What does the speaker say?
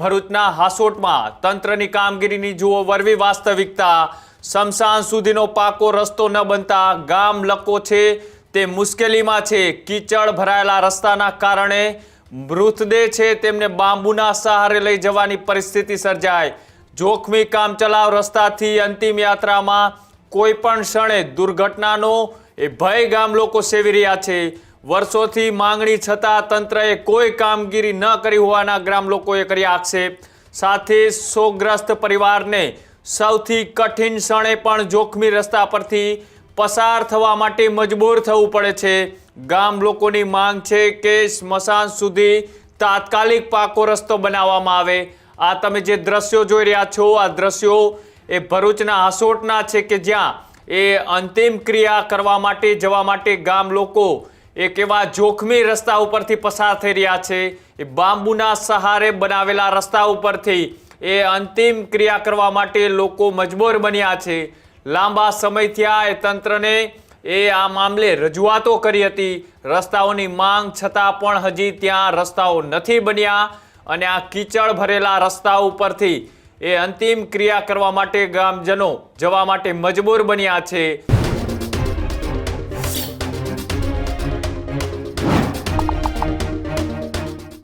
ભરૂચના હાસોટમાં તંત્રની કામગીરીની જુઓ વરવી વાસ્તવિકતા. સમસાન સુધીનો પાકો રસ્તો ન બનતા ગામ લકો છે, તે મુશ્કેલીમાં છે. કીચડ ભરાયેલા રસ્તાના કારણે મૃતદેહ છે, તેમને બાંબુના સહારે લઈ જવાની પરિસ્થિતિ સર્જાય. જોખમી કામચલાવ રસ્તાથી અંતિમ યાત્રામાં કોઈ પણ ક્ષણે દુર્ઘટનાનો એ ભય ગામ લોકો સેવી રહ્યા છે. વર્ષોથી માંગણી છતાં તંત્રએ કોઈ કામગીરી ન કરી હોવાના ગ્રામ લોકોએ કર્યા આક્ષેપ. સાથે શોગ્રસ્ત પરિવારને સૌથી કઠિન ક્ષણે પણ જોખમી રસ્તા પરથી પસાર થવા માટે મજબૂર થવું પડે છે. ગામ લોકોની માંગ છે કે સ્મશાન સુધી તાત્કાલિક પાકો રસ્તો બનાવવામાં આવે. આ તમે જે દ્રશ્યો જોઈ રહ્યા છો, આ દ્રશ્યો એ ભરૂચના હાસોટના છે કે જ્યાં એ અંતિમ ક્રિયા કરવા માટે જવા માટે ગામ લોકો એક એવા જોખમી રસ્તા ઉપરથી પસાર થઈ રહ્યા છે. એ બાંબુના સહારે બનાવેલા રસ્તા ઉપરથી એ અંતિમ ક્રિયા કરવા માટે લોકો મજબૂર બન્યા છે. લાંબા સમયથી આ એ તંત્રને એ આ મામલે રજૂઆતો કરી હતી. રસ્તાઓની માંગ છતાં પણ હજી ત્યાં રસ્તાઓ નથી બન્યા અને આ કીચડ ભરેલા રસ્તા ઉપરથી એ અંતિમ ક્રિયા કરવા માટે ગામજનો જવા માટે મજબૂર બન્યા છે.